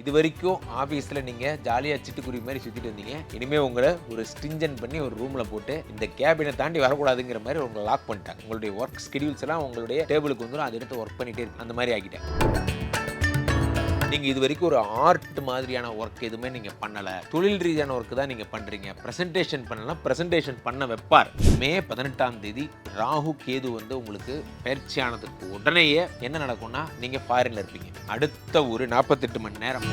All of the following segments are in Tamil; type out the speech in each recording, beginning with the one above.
இது வரைக்கும் ஆஃபீஸில் நீங்கள் ஜாலியாக சிட்டுக்குருவி மாதிரி சுற்றிட்டு வந்தீங்க இனிமேல் உங்களை ஒரு ஸ்டிஞ்சன் பண்ணி ஒரு ரூமில் போட்டு இந்த கேபினை தாண்டி வரக்கூடாதுங்கிற மாதிரி உங்களை லாக் பண்ணிட்டாங்க உங்களுடைய ஒர்க் ஸ்கெடியூல்ஸ் எல்லாம் உங்களுடைய டேபிளுக்கு வந்துடும் அதை எடுத்து ஒர்க் பண்ணிகிட்டே இருக்கு. அந்த மாதிரி ஆகிட்டேன். நீங்கள் இது வரைக்கும் ஒரு ஆர்ட் மாதிரியான ஒர்க் எதுவுமே நீங்கள் பண்ணலை. தொழில் ரீதியான ஒர்க் தான் நீங்கள் பண்ணுறீங்க ப்ரெசன்டேஷன் பண்ணலாம் ப்ரெசன்டேஷன் பண்ண வைப்பார். மே பதினெட்டாம் தேதி ராகு கேது வந்து உங்களுக்கு பயிற்சியானதுக்கு உடனேயே என்ன நடக்கும்னா நீங்கள் ஃபாரினில் இருப்பீங்க. அடுத்த ஒரு நாற்பத்தெட்டு மணி நேரம்.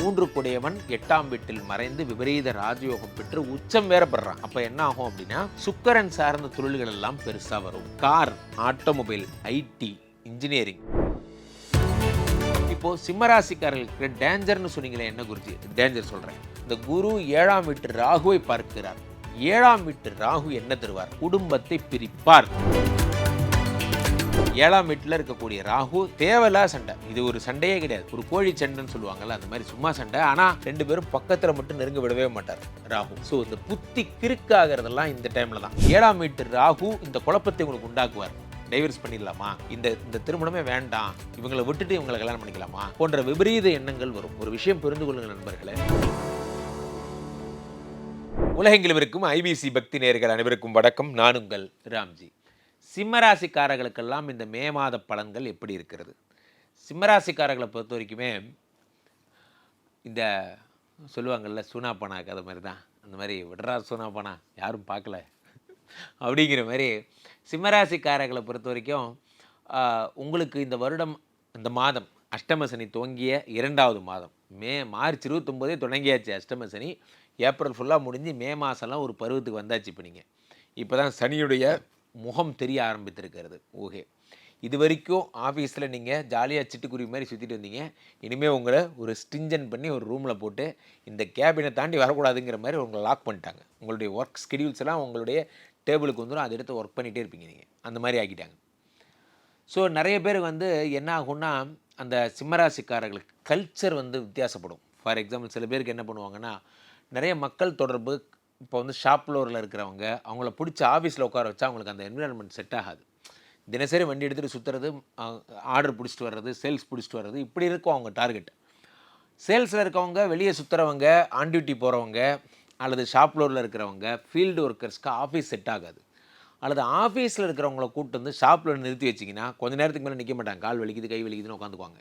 மூன்று கொடையவன் எட்டாம் வீட்டில் மறைந்து விபரீத ராஜயோகம் பெற்று உச்சம் வேற பெறான் அப்ப என்ன ஆகும் அப்படின்னா சுக்கரன் சார்ந்த தொழில்கள் எல்லாம் பெருசா வரும். கார் ஆட்டோமொபைல் ஐடி இன்ஜினியரிங் அப்போது சிம்மராசிக்காரர்களுக்கு டேஞ்சர்னு சொன்னீங்களே என்ன குருஜி? டேஞ்சர் சொல்றேன். இந்த குரு ஏழாம் வீட்டு ராகுவை பார்க்கிறார். ஏழாம் வீட்டு ராகு என்ன தருவார்? குடும்பத்தை பிரிப்பார். ஏழாம் வீட்டில் இருக்கக்கூடிய ராகு தேவையில்லா சண்டை. இது ஒரு சண்டையே கிடையாது. ஒரு கோழி சண்டைன்னு சொல்லுவாங்கல்ல அந்த மாதிரி சும்மா சண்டை. ஆனால் ரெண்டு பேரும் பக்கத்தில் மட்டும் நெருங்க விடவே மாட்டார் ராகு. ஸோ இந்த புத்தி கிறுக்காகிறதெல்லாம் இந்த டைமில் தான். ஏழாம் வீட்டு ராகு இந்த குழப்பத்தை உங்களுக்கு உண்டாக்குவார். டைவர்ஸ் பண்ணிடலாமா? இந்த இந்த திருமணமே வேண்டாம். இவங்களை விட்டுட்டு இவங்களை கல்யாணம் பண்ணிக்கலாமா? போன்ற விபரீத எண்ணங்கள் வரும். ஒரு விஷயம் புரிந்து கொள்ளுங்கள் நண்பர்களே. உலகெங்கிலும் இருக்கும் ஐபிசி பக்தி நேர்கள் அனைவருக்கும் வணக்கம். நான் உங்கள் ராம்ஜி. சிம்மராசிக்காரர்களுக்கெல்லாம் இந்த மே மாத பலன்கள் எப்படி இருக்கிறது? சிம்மராசிக்காரர்களை பொறுத்த வரைக்குமே இந்த சொல்லுவாங்கள்ல சூனாப்பனா கதை மாதிரி தான் அந்த மாதிரி விடுறா சூனாப்பனா யாரும் பார்க்கல. அப்படிங்கிற மாதிரி சிம்மராசிக்காரர்களை பொறுத்த வரைக்கும் உங்களுக்கு இந்த வருடம் இந்த மாதம் அஷ்டம சனி துவங்கிய இரண்டாவது மாதம். மே மார்ச் இருபத்தொம்போதே தொடங்கியாச்சு அஷ்டம சனி. ஏப்ரல் ஃபுல்லாக முடிஞ்சு மே மாதம்லாம் ஒரு பருவத்துக்கு வந்தாச்சு இப்போ நீங்கள் இப்போ தான் சனியுடைய முகம் தெரிய ஆரம்பித்திருக்கிறது. ஓகே. இது வரைக்கும் ஆஃபீஸில் நீங்கள் ஜாலியாக சிட்டுக்குருவி மாதிரி சுற்றிட்டு வந்தீங்க இனிமேல் உங்களை ஒரு ஸ்டிஞ்சன் பண்ணி ஒரு ரூமில் போட்டு இந்த கேபினை தாண்டி வரக்கூடாதுங்கிற மாதிரி உங்களை லாக் பண்ணிட்டாங்க. உங்களுடைய ஒர்க் ஸ்கெடியூல்ஸ் எல்லாம் உங்களுடைய டேபிளுக்கு வந்துடும் அதை எடுத்து ஒர்க் பண்ணிகிட்டே இருப்பீங்க நீங்கள் அந்த மாதிரி ஆக்கிட்டாங்க. ஸோ நிறைய பேர் வந்து என்ன ஆகும்னா அந்த சிம்மராசிக்காரர்களுக்கு கல்ச்சர் வந்து வித்தியாசப்படும். ஃபார் எக்ஸாம்பிள் சில பேருக்கு என்ன பண்ணுவாங்கன்னா நிறைய மக்கள் தொடர்பு இப்போ வந்து ஷாப் ஃப்ளோரில் இருக்கிறவங்க அவங்கள பிடிச்ச ஆஃபீஸில் உட்கார வச்சா அவங்களுக்கு அந்த என்விரான்மெண்ட் செட் ஆகாது. தினசரி வண்டி எடுத்துகிட்டு சுற்றுறது ஆர்டர் பிடிச்சிட்டு வர்றது சேல்ஸ் பிடிச்சிட்டு வர்றது இப்படி இருக்கும் அவங்க டார்கெட் சேல்ஸில் இருக்கவங்க வெளியே சுற்றுறவங்க ஆன் டியூட்டி போகிறவங்க அல்லது ஷாப் ஃப்ளோரில் இருக்கிறவங்க ஃபீல்டு ஒர்க்கர்ஸ்க்கு ஆஃபீஸ் செட் ஆகாது. அல்லது ஆஃபீஸில் இருக்கிறவங்கள கூட்டு வந்து ஷாப்பில் நிறுத்தி வச்சிங்கன்னா கொஞ்ச நேரத்துக்கு மேலே நிற்க மாட்டாங்க. கால் வலிக்குது கை வலிக்குதுன்னு உட்காந்துக்குவாங்க.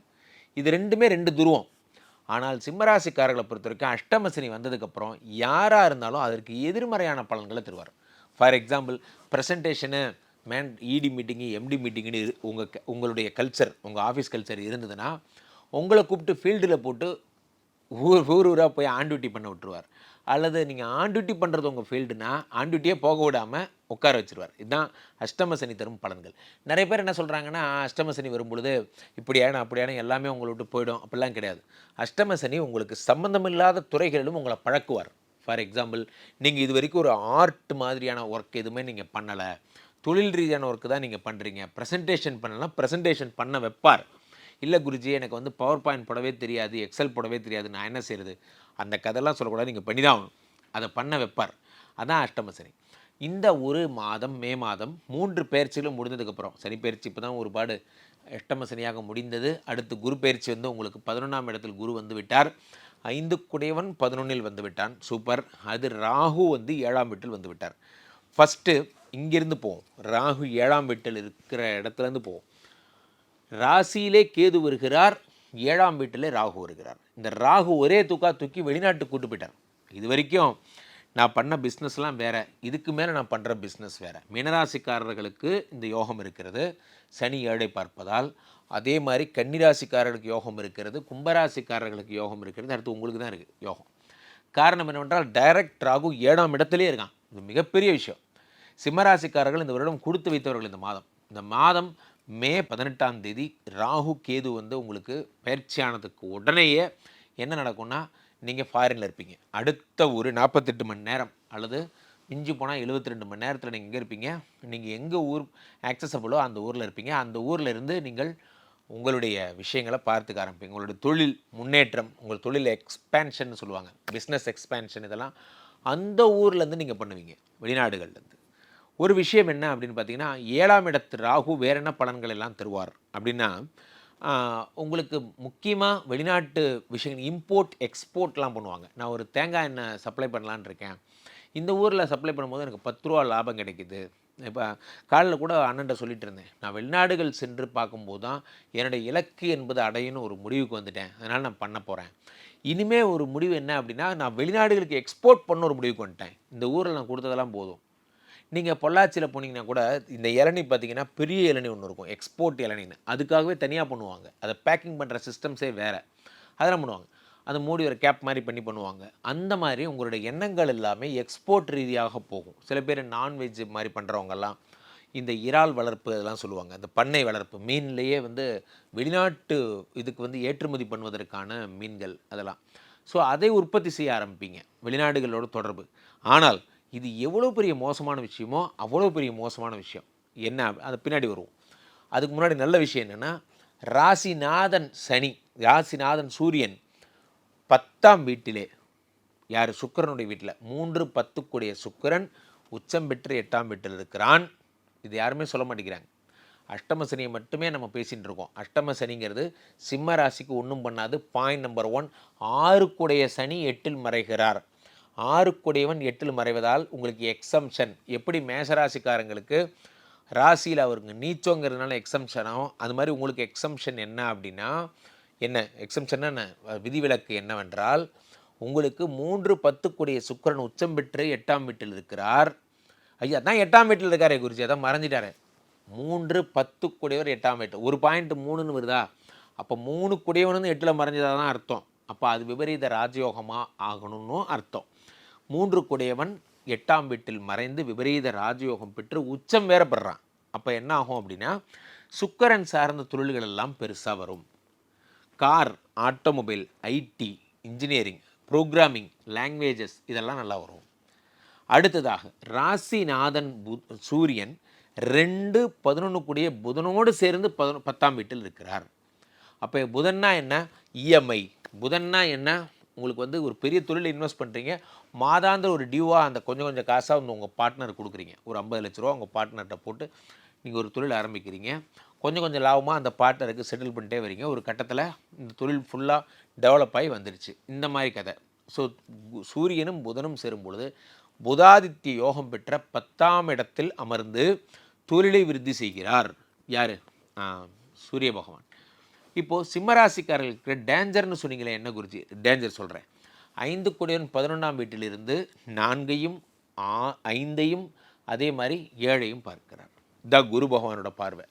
இது ரெண்டுமே ரெண்டு துருவம். ஆனால் சிம்மராசிக்காரர்களை பொறுத்த வரைக்கும் அஷ்டமசனி வந்ததுக்கப்புறம் யாராக இருந்தாலும் அதற்கு எதிர்மறையான பலன்களை தருவார். ஃபார் எக்ஸாம்பிள் ப்ரெசன்டேஷனு மேன் இடி மீட்டிங்கு எம்டி மீட்டிங்குன்னு உங்கள் உங்களுடைய கல்ச்சர் உங்கள் ஆஃபீஸ் கல்ச்சர் இருந்ததுன்னா உங்களை கூப்பிட்டு ஃபீல்டில் போட்டு ஊர் ஊர் ஊராக போய் ஆண்ட்யூட்டி பண்ண விட்டுருவார். அல்லது நீங்கள் ஆண்ட்யூட்டி பண்ணுறது உங்கள் ஃபீல்டுனா ஆன் போக விடாமல் உட்கார வச்சிருவார். இதுதான் அஷ்டம சனி தரும் பலன்கள். நிறைய பேர் என்ன சொல்கிறாங்கன்னா அஷ்டம சனி வரும்பொழுது இப்படியான அப்படியான எல்லாமே உங்களை விட்டு போயிடும். அப்படிலாம் கிடையாது. அஷ்டம சனி உங்களுக்கு சம்மந்தமில்லாத துறைகளிலும் உங்களை பழக்குவார். ஃபார் எக்ஸாம்பிள் நீங்கள் இது வரைக்கும் ஒரு ஆர்ட் மாதிரியான ஒர்க் எதுவுமே நீங்கள் பண்ணலை. தொழில் ரீதியான ஒர்க்கு தான் நீங்கள் பண்ணுறீங்க ப்ரெசன்டேஷன் பண்ணலாம் ப்ரெசன்டேஷன் பண்ண வைப்பார். இல்லை குருஜி எனக்கு வந்து பவர் பாயிண்ட் போடவே தெரியாது எக்ஸல் போடவே தெரியாது நான் என்ன செய்கிறது அந்த கதையெல்லாம் சொல்லக்கூடாது நீங்கள் பண்ணி தான் ஆகணும். அதை பண்ண வைப்பார். அதான் அஷ்டம சனி இந்த ஒரு மாதம் மே மாதம் மூன்று பயிற்சிகளும் முடிந்ததுக்கப்புறம் சனி பயிற்சி இப்போ தான் ஒருபாடு அஷ்டம சனியாக முடிந்தது. அடுத்து குரு பயிற்சி வந்து உங்களுக்கு பதினொன்றாம் இடத்தில் குரு வந்து விட்டார். ஐந்து குடையவன் பதினொன்றில் வந்து விட்டான். சூப்பர். அது ராகு வந்து ஏழாம் வீட்டில் வந்து விட்டார். ஃபஸ்ட்டு இங்கிருந்து போவோம். ராகு ஏழாம் வீட்டில் இருக்கிற இடத்துலேருந்து போவோம். ராசியிலே கேது வருகிறார் ஏழாம் வீட்டிலே ராகு வருகிறார். இந்த ராகு ஒரே தூக்கா தூக்கி வெளிநாட்டுக்கு கூட்டு போயிட்டார். இது வரைக்கும் நான் பண்ண பிஸ்னஸ்லாம் வேறு. இதுக்கு மேலே நான் பண்ணுற பிஸ்னஸ் வேறு. மீனராசிக்காரர்களுக்கு இந்த யோகம் இருக்கிறது. சனி ஏழை பார்ப்பதால் அதே மாதிரி கன்னிராசிக்காரர்களுக்கு யோகம் இருக்கிறது. கும்பராசிக்காரர்களுக்கு யோகம் இருக்கிறது. அடுத்து உங்களுக்கு தான் இருக்குது யோகம். காரணம் என்னவென்றால் டைரக்ட் ராகு ஏழாம் இடத்துலேயே இருக்கான். இது மிகப்பெரிய விஷயம். சிம்மராசிக்காரர்கள் இந்த வருடம் கொடுத்து வைத்தவர்கள் இந்த மாதம். இந்த மாதம் மே பதினெட்டாம் தேதி ராகு கேது வந்து உங்களுக்கு பயிற்சியானதுக்கு உடனேயே என்ன நடக்கும்னா நீங்கள் ஃபாரினில் இருப்பீங்க. அடுத்த ஒரு நாற்பத்தெட்டு மணி நேரம் அல்லது மிஞ்சி போனால் 72 மணி நேரத்தில் நீங்கள் எங்கே இருப்பீங்க? நீங்கள் எங்கே ஊர் ஆக்சசபிளோ அந்த ஊரில் இருப்பீங்க. அந்த ஊரில் இருந்து நீங்கள் உங்களுடைய விஷயங்களை பார்த்துக்க ஆரம்பிப்பீங்க. உங்களுடைய தொழில் முன்னேற்றம் உங்கள் தொழில் எக்ஸ்பேன்ஷன் சொல்லுவாங்க. பிஸ்னஸ் எக்ஸ்பேன்ஷன் இதெல்லாம் அந்த ஊர்லேருந்து நீங்கள் பண்ணுவீங்க. வெளிநாடுகள்லேருந்து ஒரு விஷயம் என்ன அப்படின்னு பார்த்தீங்கன்னா ஏழாம் இடத்து ராகு வேற என்ன பலன்கள் எல்லாம் தருவார்? அப்படின்னா உங்களுக்கு முக்கியமாக வெளிநாட்டு விஷயங்கள் இம்போர்ட் எக்ஸ்போர்ட்லாம் பண்ணுவாங்க. நான் ஒரு தேங்காய் எண்ணெய் சப்ளை பண்ணலான்னு இருக்கேன். இந்த ஊரில் சப்ளை பண்ணும்போது எனக்கு பத்து ரூபா லாபம் கிடைக்குது. இப்போ காலையில் கூட அண்ணன்ட்ட சொல்லிட்டு இருந்தேன். நான் வெளிநாடுகள் சென்று பார்க்கும்போது தான் என்னுடைய இலக்கு என்பது அடையணும் ஒரு முடிவுக்கு வந்துட்டேன். அதனால் நான் பண்ண போகிறேன் இனிமே ஒரு முடிவு என்ன அப்படின்னா நான் வெளிநாடுகளுக்கு எக்ஸ்போர்ட் பண்ண ஒரு முடிவுக்கு வந்துட்டேன். இந்த ஊரில் நான் கொடுத்ததெல்லாம் போதும். நீங்கள் பொள்ளாச்சியில் போனீங்கன்னா கூட இந்த இளநி பார்த்தீங்கன்னா பெரிய இளநி ஒன்று இருக்கும் எக்ஸ்போர்ட் இளநின்னு. அதுக்காகவே தனியாக பண்ணுவாங்க. அதை பேக்கிங் பண்ணுற சிஸ்டம்ஸே வேறு. அதெல்லாம் பண்ணுவாங்க. அதை மூடி ஒரு கேப் மாதிரி பண்ணி பண்ணுவாங்க. அந்த மாதிரி உங்களுடைய எண்ணங்கள் எல்லாமே எக்ஸ்போர்ட் ரீதியாக போகும். சில பேர் நான்வெஜ் மாதிரி பண்ணுறவங்கெல்லாம் இந்த இறால் வளர்ப்பு அதெல்லாம் சொல்லுவாங்க. இந்த பண்ணை வளர்ப்பு மீன்லேயே வந்து வெளிநாட்டு இதுக்கு வந்து ஏற்றுமதி பண்ணுவதற்கான மீன்கள் அதெல்லாம். ஸோ அதை உற்பத்தி செய்ய ஆரம்பிப்பீங்க. வெளிநாடுகளோட தொடர்பு. ஆனால் இது எவ்வளோ பெரிய மோசமான விஷயமோ அவ்வளோ பெரிய மோசமான விஷயம். என்ன அது பின்னாடி வருவோம். அதுக்கு முன்னாடி நல்ல விஷயம் என்னென்னா ராசிநாதன் சனி ராசிநாதன் சூரியன் பத்தாம் வீட்டிலே யார்? சுக்கிரனுடைய வீட்டில். மூன்று பத்துக்குடைய சுக்கிரன் உச்சம் பெற்று எட்டாம் வீட்டில் இருக்கிறான். இது யாருமே சொல்ல மாட்டேங்கிறாங்க. அஷ்டம சனியை மட்டுமே நம்ம பேசிகிட்டு இருக்கோம். அஷ்டம சனிங்கிறது சிம்ம ராசிக்கு ஒன்றும் பண்ணாது. பாயிண்ட் நம்பர் ஒன் ஆறுக்குடைய சனி எட்டில் மறைகிறார். ஆறுக்குடையவன் எட்டில் மறைவதால் உங்களுக்கு எக்ஸம்ஷன் எப்படி மேஷராசிக்காரங்களுக்கு ராசியில் அவருங்க நீச்சோங்கிறதுனால எக்ஸம்ஷன் ஆகும் அது மாதிரி உங்களுக்கு எக்ஸம்ஷன் என்ன அப்படின்னா என்ன? எக்ஸம்ஷன் என்ன? விதிவிலக்கு என்னவென்றால் உங்களுக்கு மூன்று பத்துக்குடைய சுக்கரன் உச்சம் பெற்று எட்டாம் வீட்டில் இருக்கிறார். ஐயா தான் எட்டாம் வீட்டில் இருக்காரே குருஜி அதான் மறைஞ்சிட்டாரே மூன்று பத்து கூடியவர் எட்டாம் வீட்டு ஒரு பாயிண்ட் மூணுன்னு வருதா? அப்போ மூணு கூடியவனு எட்டில் மறைஞ்சதாக தான் அர்த்தம். அப்போ அது விபரீத ராஜயோகமாக ஆகணும்னு அர்த்தம். மூன்று குடையவன் எட்டாம் வீட்டில் மறைந்து விபரீத ராஜயோகம் பெற்று உச்சம் வேற பெறான் அப்போ என்ன ஆகும் அப்படின்னா சுக்கரன் சார்ந்த தொழில்கள் எல்லாம் பெருசாக வரும். Car automobile IT engineering programming languages இதெல்லாம் நல்லா வரும். அடுத்ததாக ராசிநாதன் பு சூரியன் ரெண்டு பதினொன்று கூடிய புதனோடு சேர்ந்து பதினொ பத்தாம் வீட்டில் இருக்கிறார். அப்போ புதன்னா என்ன? இஎம்ஐ புதன்னா என்ன? உங்களுக்கு வந்து ஒரு பெரிய தொழிலில் இன்வெஸ்ட் பண்ணுறீங்க மாதாந்திர ஒரு டியூவாக அந்த கொஞ்சம் கொஞ்சம் காசாக வந்து உங்கள் பார்ட்னர் கொடுக்குறீங்க. ஒரு ஐம்பது லட்ச ரூபா உங்கள் பார்ட்னர்கிட்ட போட்டு நீங்கள் ஒரு தொழில் ஆரம்பிக்கிறீங்க. கொஞ்சம் கொஞ்சம் லாபமாக அந்த பார்ட்னருக்கு செட்டில் பண்ணிட்டே வரீங்க. ஒரு கட்டத்தில் இந்த தொழில் ஃபுல்லாக டெவலப் ஆகி வந்துடுச்சு இந்த மாதிரி கதை. ஸோ சூரியனும் புதனும் சேரும் பொழுது புதாதித்ய யோகம் பெற்ற பத்தாம் இடத்தில் அமர்ந்து தொழிலை விருத்தி செய்கிறார். யார்? சூரிய பகவான். இப்போது சிம்மராசிக்காரர்களுக்கு டேஞ்சர்னு சொன்னீங்களே என்ன குருஜி? டேஞ்சர் சொல்கிறேன் ஐந்து கொடியன் பதினொன்றாம் வீட்டிலிருந்து நான்கையும் ஆ ஐந்தையும் அதே மாதிரி ஏழையும் பார்க்கிறார். த குரு பகவானோட பார்வை.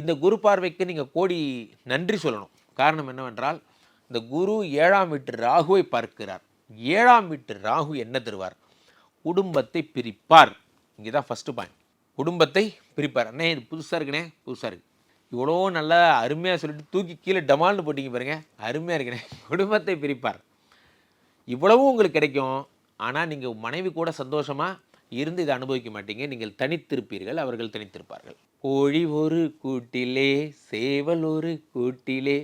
இந்த குரு பார்வைக்கு நீங்கள் கோடி நன்றி சொல்லணும். காரணம் என்னவென்றால் இந்த குரு ஏழாம் வீட்டு ராகுவை பார்க்கிறார். ஏழாம் வீட்டு ராகு என்ன தருவார்? குடும்பத்தை பிரிப்பார். இங்கே தான் ஃபஸ்ட்டு பாயிண்ட் குடும்பத்தை பிரிப்பார். அண்ணே இது புதுசாக இருக்குண்ணே புதுசாக இருக்கு. இவ்வளோ நல்லா அருமையாக சொல்லிட்டு தூக்கி கீழே டமால்னு போட்டிங்க பாருங்க. அருமையாக இருக்கிறேன். குடும்பத்தை பிரிப்பார். இவ்வளவும் உங்களுக்கு கிடைக்கும். ஆனால் நீங்கள் மனைவி கூட சந்தோஷமாக இருந்து இதை அனுபவிக்க மாட்டீங்க. நீங்கள் தனித்திருப்பீர்கள். அவர்கள் தனித்திருப்பார்கள். கோழி ஒரு கூட்டிலே சேவல் ஒரு கூட்டிலே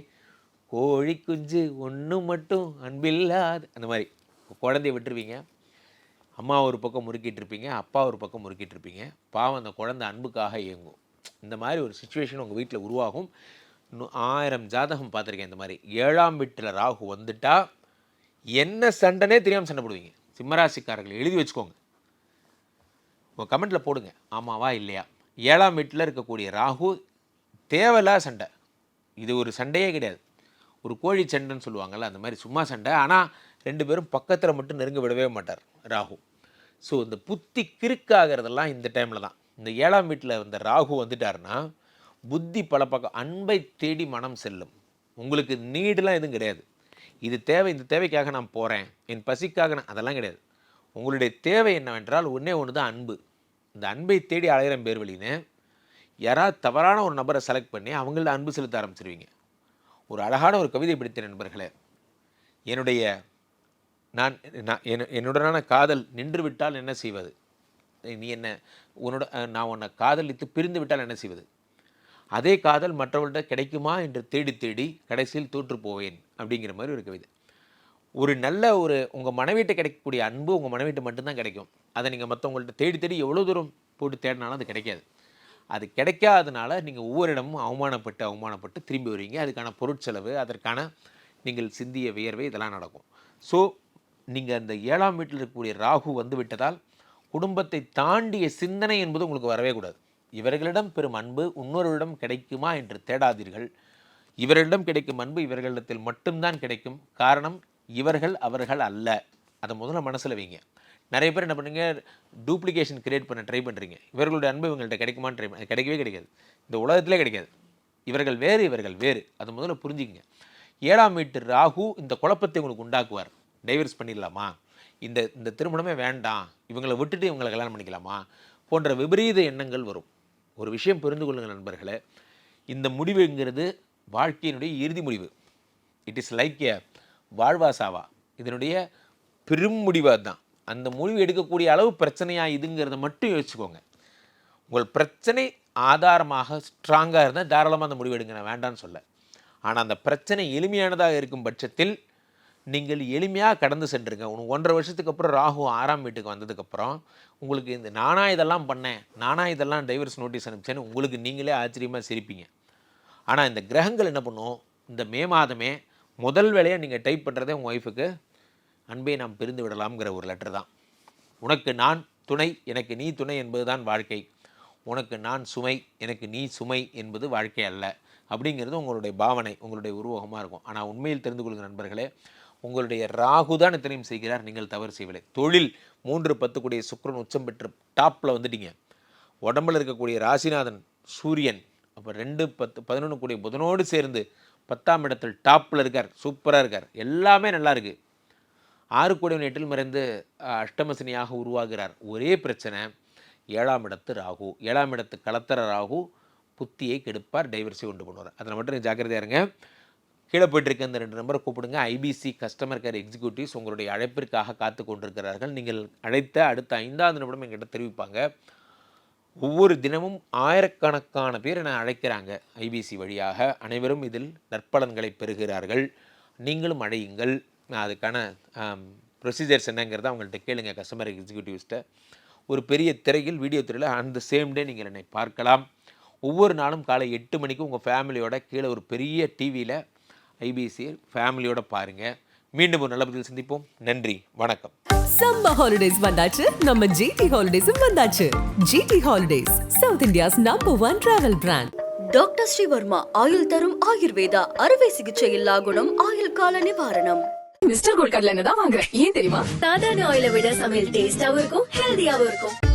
கோழி குஞ்சு ஒன்று மட்டும் அன்பில்லாது. அந்த மாதிரி. குழந்தைய விட்டுருவீங்க. அம்மா ஒரு பக்கம் முறுக்கிட்டு இருப்பீங்க. அப்பா ஒரு பக்கம் முறுக்கிட்டு இருப்பீங்க. பாவம் அந்த குழந்தை அன்புக்காக இயங்கும். இந்த மாதிரி ஒரு சுச்சுவேஷன் உங்கள் வீட்டில் உருவாகும். இன்னும் ஆயிரம் ஜாதகம் பார்த்துருக்கேன் இந்த மாதிரி. ஏழாம் வீட்டில் ராகு வந்துட்டா என்ன சண்டைனே தெரியாமல் சண்டை போடுவீங்க. சிம்மராசிக்காரர்கள் எழுதி வச்சுக்கோங்க. உங்கள் கமெண்ட்டில் போடுங்க. ஆமாவா இல்லையா? ஏழாம் வீட்டில் இருக்கக்கூடிய ராகு தேவையில்லா சண்டை. இது ஒரு சண்டையே கிடையாது. ஒரு கோழி சண்டைன்னு சொல்லுவாங்கல்ல அந்த மாதிரி சும்மா சண்டை. ஆனால் ரெண்டு பேரும் பக்கத்தில் மட்டும் நெருங்க விடவே மாட்டார் ராகு. ஸோ இந்த புத்தி கிறுக்காகிறதெல்லாம் இந்த டைமில் தான். இந்த ஏழாம் வீட்டில் இந்த ராகு வந்துட்டாருன்னா புத்தி பல பக்கம் அன்பை தேடி மனம் செல்லும். உங்களுக்கு நீடுலாம் எதுவும் கிடையாது. இது தேவை இந்த தேவைக்காக நான் போகிறேன் என் பசிக்காக நான் அதெல்லாம் கிடையாது. உங்களுடைய தேவை என்னவென்றால் ஒன்றே ஒன்று தான் அன்பு. இந்த அன்பை தேடி ஆயிரம் பேர் வழின்னு யாராவது தவறான ஒரு நபரை செலக்ட் பண்ணி அவங்கள அன்பு செலுத்த ஆரம்பிச்சிருவீங்க. ஒரு அழகான ஒரு கவிதை பிடித்த நண்பர்களே. என்னுடைய நான் நான் என்னுடனான காதல் நின்று விட்டால் என்ன செய்வது? நீ என்ன உன்னோட நான் உன்னை காதலித்து பிரிந்து விட்டால் என்ன செய்வது? அதே காதல் மற்றவர்கள்ட்ட கிடைக்குமா என்று தேடி தேடி கடைசியில் தோற்று போவேன் அப்படிங்கிற மாதிரி ஒரு கவிதை. ஒரு நல்ல ஒரு உங்கள் மனைவிட்ட கிடைக்கக்கூடிய அன்பு உங்கள் மனைவிட்ட மட்டும்தான் கிடைக்கும். அதை நீங்கள் மற்றவங்கள்ட்ட தேடி தேடி எவ்வளோ தூரம் போட்டு தேடினாலும் அது கிடைக்காது. அது கிடைக்காதனால நீங்கள் ஒவ்வொரு இடமும் அவமானப்பட்டு அவமானப்பட்டு திரும்பி வருவீங்க. அதுக்கான பொருட்செலவு அதற்கான நீங்கள் சிந்திய வியர்வை இதெல்லாம் நடக்கும். ஸோ நீங்கள் அந்த ஏழாம் வீட்டில் இருக்கக்கூடிய ராகு வந்து விட்டதால் குடும்பத்தை தாண்டிய சிந்தனை என்பது உங்களுக்கு வரவே கூடாது. இவர்களிடம் பெறும் அன்பு இன்னொருவரிடம் கிடைக்குமா என்று தேடாதீர்கள். இவர்களிடம் கிடைக்கும் அன்பு இவர்களிடத்தில் மட்டும்தான் கிடைக்கும். காரணம் இவர்கள் அவர்கள் அல்ல. அதை முதல்ல மனசில் வைங்க. நிறைய பேர் என்ன பண்ணுங்க டூப்ளிகேஷன் கிரியேட் பண்ண ட்ரை பண்ணுறீங்க இவர்களுடைய அன்பு இவங்கள்ட்ட கிடைக்குமான்னு ட்ரை பண்ண கிடைக்கவே கிடைக்காது. இந்த உலகத்திலே கிடைக்காது. இவர்கள் வேறு இவர்கள் வேறு. அதை முதல்ல புரிஞ்சுக்கங்க. ஏழாம் வீட்டு ராகு இந்த குழப்பத்தை உங்களுக்கு உண்டாக்குவார். டைவர்ஸ் பண்ணிடலாமா? இந்த இந்த திருமணமே வேண்டாம். இவங்களை விட்டுட்டு இவங்களை கல்யாணம் பண்ணிக்கலாமா? போன்ற விபரீத எண்ணங்கள் வரும். ஒரு விஷயம் புரிந்து கொள்ளுங்கள் நண்பர்களே. இந்த முடிவுங்கிறது வாழ்க்கையினுடைய இறுதி முடிவு. இட் இஸ் லைக் எ வாழ்வாசாவா இதனுடைய பெரும் முடிவு அதுதான். அந்த முடிவு எடுக்கக்கூடிய அளவு பிரச்சனையாக இதுங்கிறத மட்டும் யோசிச்சுக்கோங்க. உங்கள் பிரச்சனை ஆதாரமாக ஸ்ட்ராங்காக இருந்தால் தாராளமாக அந்த முடிவு எடுங்க. நான் வேண்டான்னு சொல்ல. ஆனால் அந்த பிரச்சனை எளிமையானதாக இருக்கும் பட்சத்தில் நீங்கள் எளிமையாக கடந்து சென்றிருங்க. உனக்கு ஒன்றரை வருஷத்துக்கு அப்புறம் ராகு ஆறாம் வீட்டுக்கு வந்ததுக்கப்புறம் உங்களுக்கு இந்த நானா இதெல்லாம் பண்ணேன் நானா இதெல்லாம் டைவர்ஸ் நோட்டீஸ் அனுப்பிச்சேன்னு உங்களுக்கு நீங்களே ஆச்சரியமாக சிரிப்பீங்க. ஆனால் இந்த கிரகங்கள் என்ன பண்ணும்? இந்த மே மாதமே முதல் வேலையாக நீங்கள் டைப் பண்ணுறதே உங்கள் ஒய்ஃபுக்கு அன்பே நாம் பிரிந்து விடலாம்ங்கிற ஒரு லெட்டர் தான். உனக்கு நான் துணை எனக்கு நீ துணை என்பது தான் வாழ்க்கை. உனக்கு நான் சுமை எனக்கு நீ சுமை என்பது வாழ்க்கை அல்ல. அப்படிங்கிறது உங்களுடைய பாவனை உங்களுடைய உருவகமாக இருக்கும். ஆனால் உண்மையில் தெரிந்து கொள்கிற நண்பர்களே உங்களுடைய ராகு தான் இத்தனையும் செய்கிறார் நீங்கள் தவறு செய்யவில்லை. தொழில் மூன்று பத்து கூடிய சுக்கிரன் உச்சம் பெற்று டாப்பில் வந்துட்டீங்க. உடம்புல இருக்கக்கூடிய ராசிநாதன் சூரியன் அப்போ ரெண்டு பத்து பதினொன்று கூடிய புதனோடு சேர்ந்து பத்தாம் இடத்தில் டாப்பில் இருக்கார் சூப்பராக இருக்கார். எல்லாமே நல்லா இருக்குது ஆறு கோடி எட்டில் மறைந்து அஷ்டமசினியாக உருவாகிறார். ஒரே பிரச்சனை ஏழாம் இடத்து ராகு. ஏழாம் இடத்து கலத்தர ராகு புத்தியை கெடுப்பார் டைவர்ஸை உண்டு பண்ணுவார். அதில் மட்டும் ஜாக்கிரதையாக ஜாக்கிரதையா இருங்க. கீழே போயிட்டு இருக்க இந்த ரெண்டு நம்பரை கூப்பிடுங்க. ஐபிசி கஸ்டமர் கேர் எக்ஸிக்யூட்டிவ்ஸ் உங்களுடைய அழைப்பிற்காக காத்து கொண்டிருக்கிறார்கள். நீங்கள் அழைத்த அடுத்த ஐந்தாவது நிமிடம் எங்கிட்ட தெரிவிப்பாங்க. ஒவ்வொரு தினமும் ஆயிரக்கணக்கான பேர் என்னை அழைக்கிறாங்க ஐபிசி வழியாக. அனைவரும் இதில் நற்பலன்களை பெறுகிறார்கள். நீங்களும் அழையுங்கள் நான் அதுக்கான ப்ரொசீஜர்ஸ் என்னங்கிறத அவங்கள்ட்ட கேளுங்க கஸ்டமர் எக்ஸிக்யூட்டிவ்ஸ்ட்ட ஒரு பெரிய திரையில் வீடியோ திரையில் அந்த சேம் டே நீங்கள் என்னை பார்க்கலாம். ஒவ்வொரு நாளும் காலை எட்டு மணிக்கு உங்கள் ஃபேமிலியோட கீழே ஒரு பெரிய டிவியில் ஐபிசி ஃபேமிலியோட பாருங்கள் மீண்டும் ஒரு நல்ல பதில் சந்திப்போம். நன்றி. வணக்கம். சம்மர் ஹாலிடேஸ் வந்தாச்சு. நம்ம ஜிடி ஹாலிடேஸும் வந்தாச்சு. GT holidays south India's number one travel brand doctor Srivarma ஆயுள் தரும் ஆயுர்வேதா அறுவை சிகிச்சை இல்லா குணம் ஆயுள் கால நிவாரணம். மிஸ்டர் கோல்ட் கடலை தான் வாங்குறேன் ஏன் தெரியுமா? சாதாரண ஆயிலை விட சமையல் டேஸ்டாவும் இருக்கும் ஹெல்தியாவும் இருக்கும்.